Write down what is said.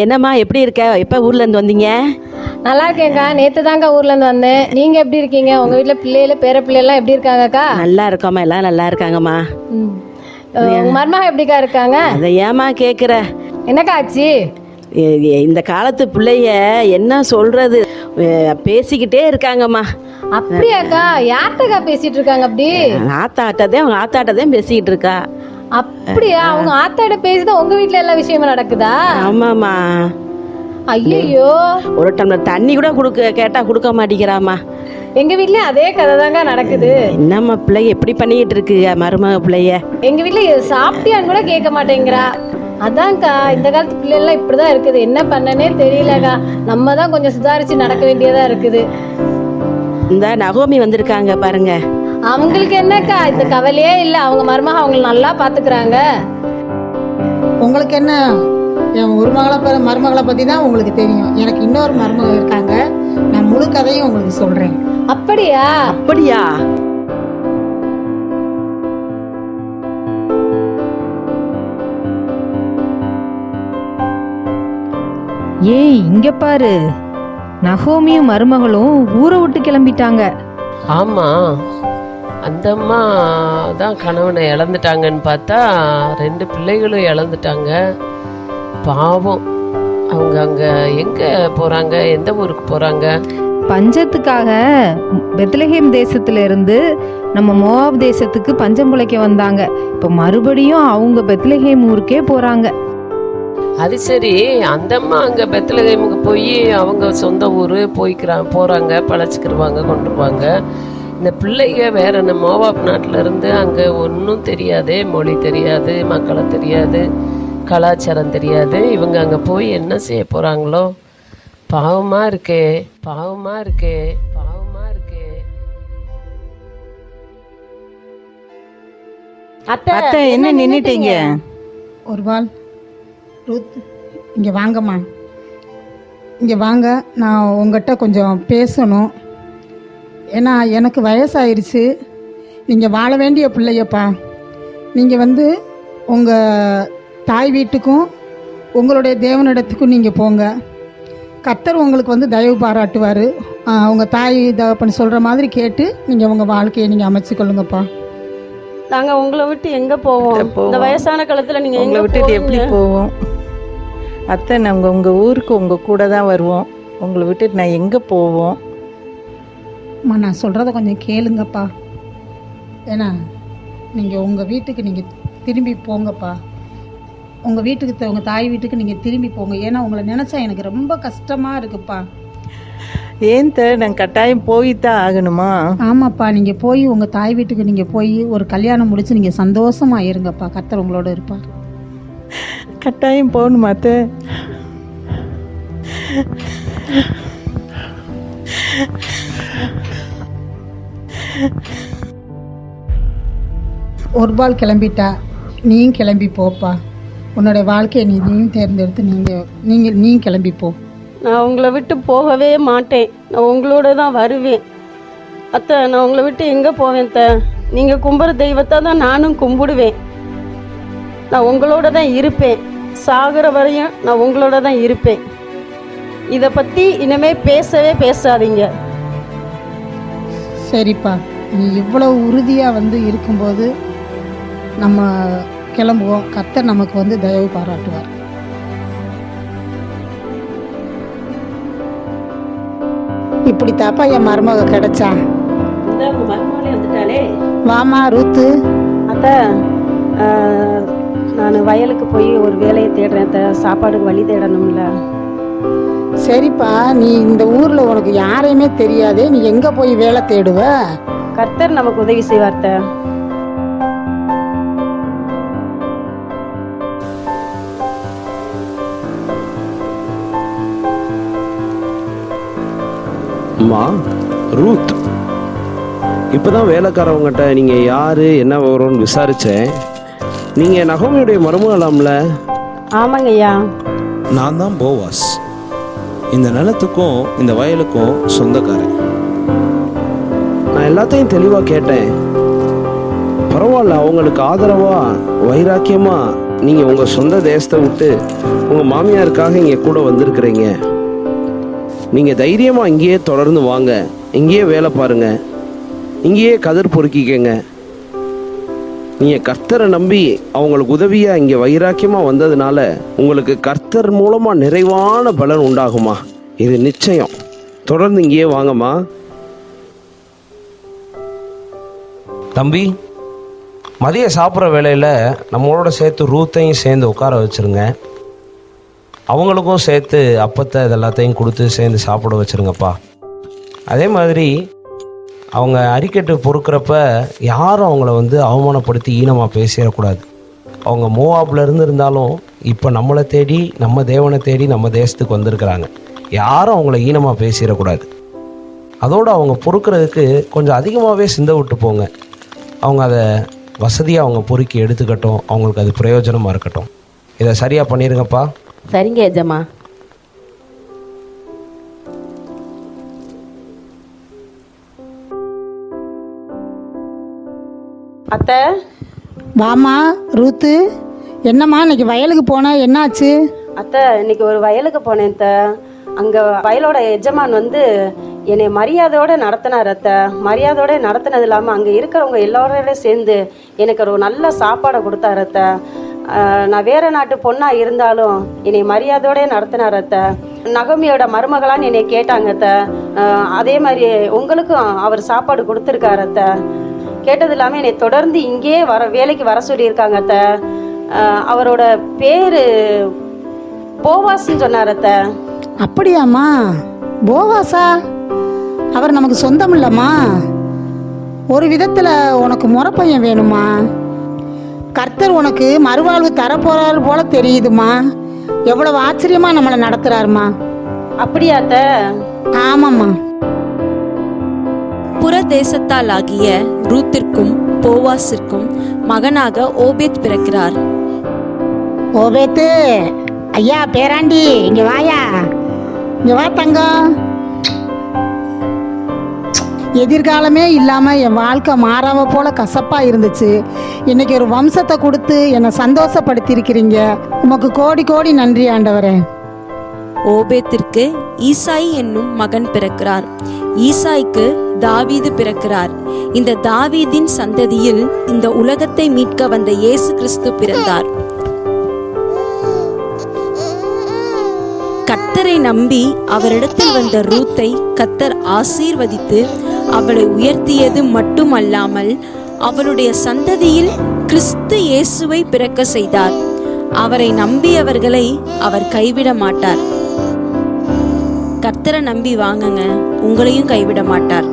என்னம்மா எப்படி இருக்க? எப்போ ஊர்லேருந்து வந்தீங்க? நல்லா இருக்கேன்க்கா. நேற்று தாங்க ஊர்லேருந்து வந்தேன். நீங்கள் எப்படி இருக்கீங்க? உங்கள் வீட்டில் பிள்ளைகள பேர பிள்ளைலாம் எப்படி இருக்காங்கக்கா? நல்லா இருக்கோம்மா எல்லாம் நல்லா இருக்காங்கம்மா. உங்கள் மருமக எப்படிக்கா இருக்காங்க? அதை ஏம்மா கேட்குற என்னக்கா ஆச்சு? இந்த காலத்து பிள்ளைய என்ன சொல்கிறது பேசிக்கிட்டே இருக்காங்கம்மா. அப்படியாக்கா? யார்கிட்டக்கா பேசிட்டு இருக்காங்க அப்படி? ஆத்தாட்டதே அவங்க ஆத்தாட்டதே பேசிக்கிட்டு இருக்கா. அப்படியா? அவங்க ஆத்தாட பேசிதான் உங்க வீட்ல எல்லா விஷயமும் நடக்குதா? ஆமாம்மா. ஐயோ ஒரு டம்ளர் தண்ணி கூட கொடுக்க கேட்டால் கொடுக்க மாட்டேங்கிறாம்மா. எங்க வீட்லயும் அதே கதை தாங்க நடக்குது. என்னம்மா பிள்ளைய எப்படி பண்ணிக்கிட்டு இருக்கு மருமக பிள்ளைய? எங்க வீட்ல சாப்பிட்டியான்னு கூட கேட்க மாட்டேங்கிறா. அதான்க்கா இந்த காலத்து பிள்ளைலாம் இப்படிதான் இருக்குது. என்ன பண்ணனே தெரியலக்கா. நம்ம தான் கொஞ்சம் சுதாரிச்சு நடக்க வேண்டியதா இருக்குது. இந்த நகோமி வந்திருக்காங்க பாருங்க. அவங்களுக்கு என்னக்கா? இந்த கவலையே இல்லை. அவங்க மருமக அவங்களை நல்லா பாத்துக்கிறாங்க. உங்களுக்கு என்ன? என் ஒரு மகளை மருமகளை பற்றி தான் உங்களுக்கு தெரியும். எனக்கு இன்னொரு மருமகள் இருக்காங்க. நான் முழு கதையும் உங்களுக்கு சொல்கிறேன் அப்படியா? அப்படியா? ஏய் இங்க பாரு. நகோமியும் மருமகளும் ஊரை விட்டு கிளம்பிட்டாங்க. ஆமா. அந்த அம்மா தான் கணவனை இழந்துட்டாங்கன்னு பார்த்தா ரெண்டு பிள்ளைகளும் இழந்துட்டாங்க. பாவம். அவங்க அங்க எங்க போறாங்க? எந்த ஊருக்கு போறாங்க? பஞ்சத்துக்காக பெத்லஹேம் தேசத்துல இருந்து நம்ம மோவாப் தேசத்துக்கு பஞ்சம் பிழைக்க வந்தாங்க. இப்ப மறுபடியும் அவங்க பெத்லஹேம் ஊருக்கே போறாங்க. அது சரி. அந்த அம்மா அங்க பெத்தலகேமுக்கு போய் அவங்க சொந்த ஊர் போய்க்கிறாங்க போறாங்க பழச்சிக்கிருவாங்க கொண்டுருவாங்க. இந்த பிள்ளைங்க வேற என்ன மோவாப் நாட்டுல இருந்து அங்க ஒன்றும் தெரியாது மொழி தெரியாது மக்களை தெரியாது கலாச்சாரம் தெரியாது. இவங்க அங்க போய் என்ன செய்ய போறாங்களோ? பாவமா இருக்கே பாவமா இருக்கே பாவமா இருக்கே. அத்தை என்ன நின்னுட்டீங்க? ஒரு வாள் ரூத் இங்கே வாங்கம்மா. இங்கே வாங்க நான் உங்ககிட்ட கொஞ்சம் பேசணும். ஏன்னா எனக்கு வயசாயிருச்சு. நீங்கள் வாழ வேண்டிய பிள்ளையப்பா. நீங்கள் வந்து உங்கள் தாய் வீட்டுக்கும் உங்களுடைய தேவனிடத்துக்கும் நீங்கள் போங்க. கர்த்தர் உங்களுக்கு வந்து தயவு பாராட்டுவார். உங்கள் தாய் தகப்பன் சொல்கிற மாதிரி கேட்டு நீங்கள் உங்கள் வாழ்க்கையை நீங்கள் அமைச்சுக்கொள்ளுங்கப்பா. நாங்க உங்களை விட்டு எங்க போவோம். இந்த வயசான காலத்துல நீங்க உங்களை எங்க விட்டுட்டு எப்படி? போவோம்? அத்தை நாங்கள் உங்கள் ஊருக்கு உங்கள் கூட தான் வருவோம். உங்களை விட்டுட்டு நான் எங்கே போவோம்? அம்மா நான் சொல்கிறத கொஞ்சம் கேளுங்கப்பா. ஏன்னா நீங்கள் உங்கள் வீட்டுக்கு நீங்கள் திரும்பி போங்கப்பா. உங்கள் வீட்டுக்கு உங்கள் தாய் வீட்டுக்கு நீங்கள் திரும்பி போங்க. ஏன்னா உங்களை நினச்சா எனக்கு ரொம்ப கஷ்டமாக இருக்குப்பா. ஏன் த நான் கட்டாயம் போய்தான் ஆகணுமா? ஆமாப்பா நீங்கள் போய் உங்கள் தாய் வீட்டுக்கு நீங்கள் போய் ஒரு கல்யாணம் முடிச்சு நீங்கள் சந்தோஷமாக இருங்கப்பா. கர்த்தர் உங்களோட இருப்பார். கட்டாயம் போகணுமா ஒரு பால் கிளம்பிட்டா நீயும் கிளம்பி போப்பா. உன்னுடைய வாழ்க்கையை நீ நீயும் தேர்ந்தெடுத்து நீங்கள் நீங்கள் நீ கிளம்பி போ நான் உங்களை விட்டு போகவே மாட்டேன். நான் உங்களோட தான் வருவேன். அத்தை நான் உங்களை விட்டு எங்கே போவேன் அத்தை? நீங்கள் கும்புற தெய்வத்தை தான் நானும் கும்பிடுவேன். நான் உங்களோட தான் இருப்பேன். சாகுற வரையும் நான் உங்களோட தான் இருப்பேன். இதை பத்தி இனிமே பேசவே பேசாதீங்க. சரிப்பா. நீ இவ்வளவு உறுதியாக வந்து இருக்கும்போது நம்ம கிளம்புவோம். கர்த்தர் நமக்கு வந்து தயவு பாராட்டுவார். இப்படி தாப்பா என் மருமக கிடைச்சா? வாமா ரூத்து. அத்தை நான் வயலுக்கு போய் ஒரு வேலையை தேடுறேன் அத்தை. சாப்பாடுக்கு வழி தேடணும்ல. சரிப்பா நீ இந்த ஊரில் உனக்கு யாரையுமே தெரியாதே நீ எங்கே போய் வேலை தேடுவ? கர்த்தர் நமக்கு உதவி செய்வார் அத்தை. அம்மா ரூத். இப்போதான் வேலைக்காரவங்ககிட்ட நீங்கள் யார் என்ன வரும்னு விசாரித்தேன் நீங்கள் நகோமியுடைய மருமகளாம்ல? ஆமாங்க ஐயா நான் தான் போவாஸ். இந்த நிலத்துக்கும் இந்த வயலுக்கும் சொந்தக்காரன். நான் எல்லாத்தையும் தெளிவாக கேட்டேன். பரவாயில்ல அவங்களுக்கு ஆதரவாக வைராக்கியமாக நீங்கள் உங்கள் சொந்த தேசத்தை விட்டு உங்கள் மாமியாருக்காக இங்கே கூட வந்திருக்கிறீங்க. நீங்கள் தைரியமாக இங்கேயே தொடர்ந்து வாங்க. இங்கேயே வேலை பாருங்க. இங்கேயே கதிர் பொறுக்கிக்கங்க. நீங்கள் கர்த்தரை நம்பி அவங்களுக்கு உதவியாக இங்கே வைராக்கியமாக வந்ததுனால உங்களுக்கு கர்த்தர் மூலமாக நிறைவான பலன் உண்டாகுமா? இது நிச்சயம். தொடர்ந்து இங்கேயே வாங்கம்மா. தம்பி மதிய சாப்பிட்ற வேலையில் நம்மளோட சேர்த்து ரூத்தையும் சேர்ந்து உட்கார வச்சுருங்க. அவங்களுக்கும் சேர்த்து அப்பத்தை இது எல்லாத்தையும் கொடுத்து சேர்ந்து சாப்பிட வச்சுருங்கப்பா. அதே மாதிரி அவங்க அரிக்கட்டு பொறுக்கிறப்ப யாரும் அவங்கள வந்து அவமானப்படுத்தி ஈனமாக பேசிடக்கூடாது. அவங்க மூவாப்பில் இருந்து இருந்தாலும் இப்போ நம்மளை தேடி நம்ம தேவனை தேடி நம்ம தேசத்துக்கு வந்திருக்கிறாங்க. யாரும் அவங்கள ஈனமாக பேசிடக்கூடாது. அதோடு அவங்க பொறுக்கிறதுக்கு கொஞ்சம் அதிகமாகவே சிந்த விட்டு போங்க. அவங்க அதை வசதியாக அவங்க பொறுக்கி எடுத்துக்கட்டும். அவங்களுக்கு அது பிரயோஜனமாக இருக்கட்டும். இதை சரியாக பண்ணிடுங்கப்பா சரிங்க எஜமா. அத்தை. வாமா ரூத்து. என்னம்மா இன்னைக்கு வயலுக்கு போன என்னாச்சு? அத்தை இன்னைக்கு ஒரு வயலுக்கு போனேன் அத்தை. அங்கே வயலோட எஜமான் வந்து என்னை மரியாதையோட நடத்தினார் அத்தை. மரியாதையோட நடத்தினது இல்லாமல் அங்கே இருக்கிறவங்க எல்லாரோட சேர்ந்து எனக்கு ஒரு நல்ல சாப்பாடை கொடுத்தார் அத்தை. நான் வேற நாட்டு பொண்ணாக இருந்தாலும் என்னை மரியாதையோட நடத்தினார் அத்தை. நகமியோட மருமகளான்னு என்னை கேட்டாங்க அத்தை. அதே மாதிரி உங்களுக்கும் அவர் சாப்பாடு கொடுத்துருக்காரு அத்தை. கேட்டது இல்லாமல் என்னை தொடர்ந்து இங்கேயே வர வேலைக்கு வர சொல்லியிருக்காங்க அத்தை. அவரோட பேர் போவாஸ்ன்னு சொன்னார் அத்தை. அப்படியாம்மா? போவாசா? அவர் நமக்கு சொந்தம் இல்லம்மா ஒரு விதத்தில் உனக்கு முறப்பையன் வேணுமா கர்த்தர் உனக்கு மறுவாழ்வு தரப்போறாரு போல தெரியுதுமா எவ்வளவு ஆச்சரியமா நம்மளை நடத்துறாருமா அப்படியா அத்தை? ஆமாம்மா. புற தேசத்தாலாகிய ரூத்திற்கும் போவாசிற்கும் மகனாக ஓபேத் பிறக்கிறார். ஓபேத்து ஐயா பேராண்டி இங்க வாயா. இங்க வா தங்கம். எதிர்காலமே இல்லாம என் வாழ்க்கை மாறாம போல கசப்பா இருந்துச்சு. இன்னைக்கு ஒரு வம்சத்தை கொடுத்து என்னை சந்தோஷப்படுத்தியிருக்கிறீங்க. உமக்கு கோடி கோடி நன்றி ஆண்டவரே. ஓபேத்திற்கு ஈசாய் என்னும் மகன் பிறக்கிறார். ஈசாய்க்கு தாவீது பிறக்கிறார். இந்த தாவீதின் சந்ததியில் இந்த உலகத்தை மீட்க வந்த இயேசு கிறிஸ்து பிறந்தார். கத்தரை நம்பி அவரிடத்தில் வந்த ரூத்தை கத்தர் ஆசீர்வதித்து அவளை உயர்த்தியது மட்டுமல்லாமல் அவளுடைய சந்ததியில் கிறிஸ்து இயேசுவை பிறக்க செய்தார். அவரை நம்பியவர்களை அவர் கைவிட மாட்டார். கர்த்தரை நம்பி வாங்குங்க உங்களையும் கைவிட மாட்டார்.